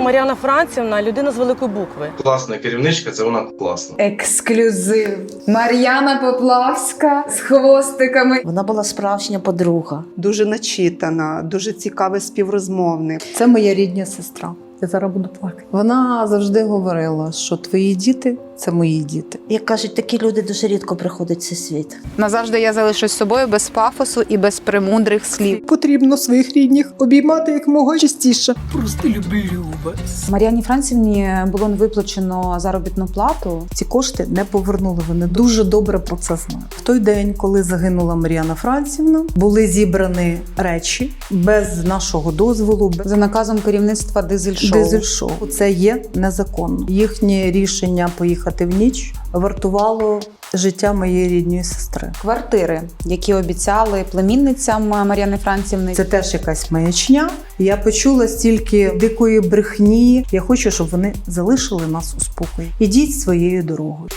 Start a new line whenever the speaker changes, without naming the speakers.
Мар'яна Францівна людина з великої букви.
Класна керівничка, це вона класна.
Ексклюзив. Мар'яна Поплавська з хвостиками.
Вона була справжня подруга.
дуже начитана, дуже цікавий співрозмовник.
Це моя рідня сестра. Я зараз буду плакати. Вона завжди говорила, що твої діти це мої діти.
Як кажуть, такі люди дуже рідко приходять в цей світ.
Назавжди я залишусь собою без пафосу і без примудрих слів.
Потрібно своїх рідних обіймати якомога частіше. Просто люби вас.
Мар'яні Францівні було не виплачено заробітну плату.
Ці кошти не повернули. Вони дуже добре про це знають. В той день, коли загинула Мар'яна Францівна, були зібрані речі без нашого дозволу, без
За наказом керівництва дизель-шоу.
дизель-шоу. Це є незаконно. Їхнє рішення поїхати в ніч вартувало життя моєї рідної сестри.
Квартири, які обіцяли племінницям Мар'яни Францівни.
Це теж якась маячня. Я почула стільки дикої брехні. Я хочу, щоб вони залишили нас у спокої. Ідіть своєю дорогою.